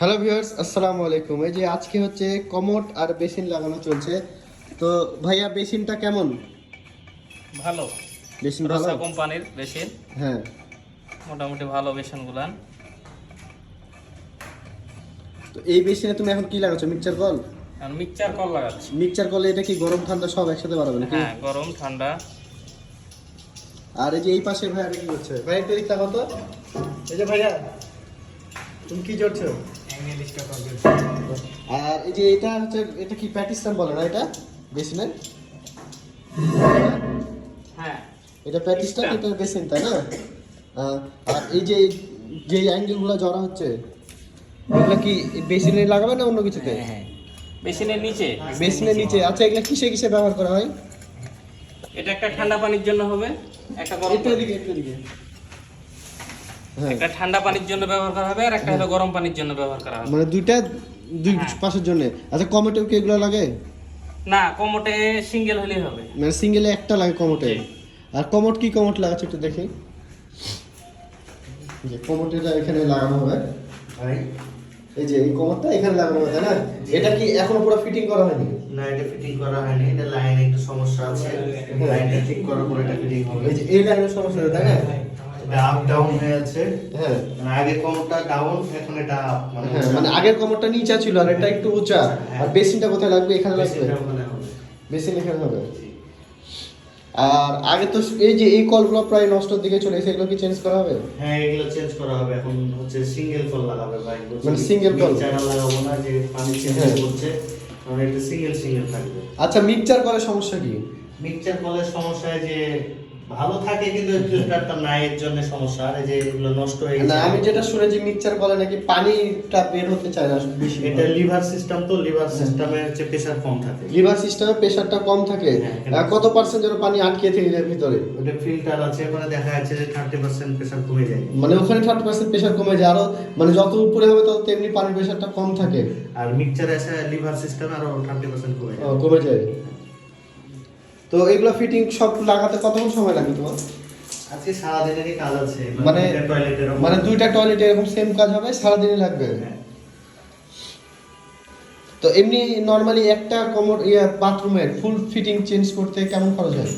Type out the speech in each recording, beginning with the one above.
Hello viewers আসসালামু আলাইকুম এই যে আজকে হচ্ছে কমোড আর বেসিন লাগানো চলছে। তো ভাইয়া বেসিনটা কেমন? ভালো। বেসিন ভালো? কোম্পানির বেসিন। হ্যাঁ। মোটামুটি ভালো বেসন গুলান তো এই বেসিনে তুমি এখন কি লাগাচ্ছ মিক্সচার কল? আর মিক্সচার কল লাগাচ্ছি। মিক্সচার কলে এটা কি গরম ঠান্ডা সব একসাথে বাড়াবে নাকি? হ্যাঁ গরম ঠান্ডা। আর এই যে এই পাশে ভাইয়া কি করছে? ভাই একটু দিকটা কত এই যে ভাইয়া তুমি কি করছ আর এই যে এটা হচ্ছে এটা কি বলে না এটা? হ্যাঁ। এটা প্যাটিসটা এটা। বেসিন তাই না? আর এই যে যে অ্যাঙ্গেলগুলো জড়া হচ্ছে এগুলো কি বেসিনে লাগাবে না অন্য কিছুতে? হ্যাঁ বেসিনের নিচে। বেসিনের নিচে। আচ্ছা এগুলো কিসে কিসে ব্যবহার করা হয়? এটা একটা ঠান্ডা পানির জন্য হবে একটা গরম একটু এদিকে হ্যাঁ একটা ঠান্ডা পানির জন্য ব্যবহার করা হবে আর একটা হলো গরম পানির জন্য ব্যবহার করা হবে। মানে দুইটা দুই হ্যাঁ। পাশের জন্য। আচ্ছা কমেটেও কি এগুলো লাগে? না কমোটে সিঙ্গেল হলেই হবে। মানে সিঙ্গেলে একটা লাগে কমোটে? আর কমোট কি কমোট লাগাচ্ছে একটু দেখি। যে কমোটটা এখানে লাগানো হবে। এই যে এই কমোটটা এখানে লাগানো হবে তাই না? এটা কি এখনও পুরো ফিটিং করা হয়নি? না এটা ফিটিং করা হয়নি। এটা লাইনে একটু সমস্যা আছে। লাইনটা ঠিক করার পরে এটা ফিটিং হবে। এই যে এই লাইনের সমস্যা তাই না? আপ ডাউন হয়ে আছে। হ্যাঁ। মানে আগে কোনটা ডাউন এখন এটা up, মানে হ্যাঁ মানে আগের কমরটা নিচা ছিল আর এটা একটু উঁচা। আর বেসিনটা কোথায় লাগবে? এখানে লাগবে। বেসিন এখানে হবে। আর আগে তো এই যে এই কলগুলো প্রায় নষ্টর দিকে চলে এসে এগুলো কি চেঞ্জ করা হবে? হ্যাঁ এগুলো চেঞ্জ করা হবে। এখন হচ্ছে সিঙ্গেল কল লাগাবে ভাই মানে single call? চ্যানেল লাগাবো না যে পানি চেঞ্জ হ্যাঁ। করছে কারণ এটা সিঙ্গেল সিঙ্গেল থাকবে। আচ্ছা মিক্সচার কলের সমস্যা কি? মিক্সচার কলের সমস্যায় যে ভালো থাকে কিন্তু ফিল্টারটা নাই এর জন্য সমস্যা। আর এই যে এগুলো নষ্ট হয়ে গেছে। আমি যেটা শুনেছি মিক্সচার কলে নাকি পানিটা বের হতে চায় না বেশি এটা লিভার সিস্টেম তো লিভার সিস্টেমে হচ্ছে প্রেসার কম থাকে। লিভার সিস্টেমে প্রেসারটা কম থাকে। হ্যাঁ, কত পার্সেন্ট যেন পানি আটকে থেকে যায় ভিতরে? ওটা ফিল্টার আছে ওখানে দেখা যাচ্ছে যে থার্টি পার্সেন্ট প্রেসার কমে যায়। মানে ওখানে থার্টি পার্সেন্ট প্রেসার কমে যায় আরও মানে যত উপরে হবে তত তেমনি পানির প্রেসারটা কম থাকে। আর মিক্সচার আছে লিভার সিস্টেম আরও থার্টি পার্সেন্ট কমে যায়। কমে যায়। তো এগুলো ফিটিং সব লাগাতে কতক্ষণ সময় লাগে তোমার আজকে সারাদিনেরই কাজ আছে মানে টয়লেটের মানে দুইটা টয়লেটে এরকম সেম কাজ হবে সারাদিনই লাগবে হ্যাঁ। তো এমনি নর্মালি একটা কমর ইয়া বাথরুমের ফুল ফিটিং চেঞ্জ করতে কেমন খরচ হয়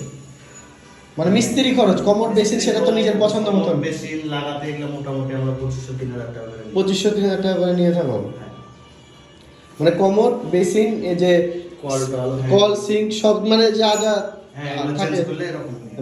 মানে মিস্ত্রি খরচ কমর বেসিন সেটা তো নিজের পছন্দ মতো বেশি লাগাতে গেলে মোটামুটি আমরা পঁচিশশো তিন হাজার টাকা। পঁচিশশো তিন হাজার টাকা করে নিয়ে থাকো হ্যাঁ। মানে কমর বেসিন এই যে কল। সিঙ্ক সব মানে যা যা হ্যাঁ থাকে।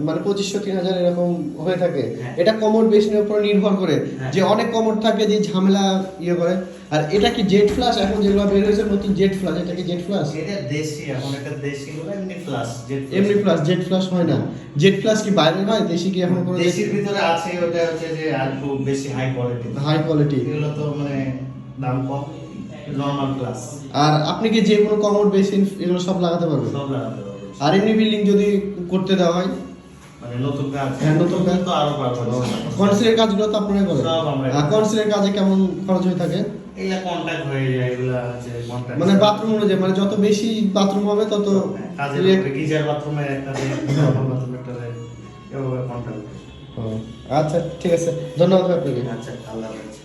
মানে পঁচিশশো তিন হাজার এরকম হয়ে থাকে। হ্যাঁ। এটা কমর বেসিনের উপর নির্ভর করে হ্যাঁ। যে অনেক কমর থাকে যে ঝামেলা ইয়ে করে। আর এটা কি জেট ফ্লাশ এখন যেগুলো বের হয়েছে নতুন জেট ফ্লাশ এটা কি জেট ফ্লাশ এটা দেশি এখন একটা দেশি গুলো এমনি ফ্লাস এমনি ফ্লাশ জেট ফ্লাশ হয় না। জেট ফ্লাশ কি বাইরে হয় দেশি কি এখন কোনো দেশির ভিতরে আছে ওটা হচ্ছে যে আর একটু বেশি হাই কোয়ালিটি হাই কোয়ালিটি এগুলো তো মানে দাম কম। নর্মাল ক্লাস আর আপনি কি যে কোনো কমর বেসিন এগুলো সব লাগাতে পারবেন? সব লাগাতে পারব। আর এমনি বিল্ডিং যদি করতে দেওয়া হয়? মানে নতুন কাজ। হ্যাঁ, নতুন কাজ। তো আরও পারব কনসিলের কাজগুলো তো আপনারাই করেন। সব আমরাই আর কনসিলের কাজে কেমন খরচ হয়ে থাকে? এগুলা কন্টাক্ট হয়ে যায় এগুলা হচ্ছে কন্টাক্ট মানে বাথরুম অনুযায়ী মানে যত বেশি বাথরুম হবে তত কাজের ইয়ে- গিজার বাথরুমে একটা দেয় বাথরুমে একটা এভাবে কন্টাক্ট ও, আচ্ছা ঠিক আছে। ধন্যবাদ আপনাকে। আচ্ছা আল্লাহ হাফেজ।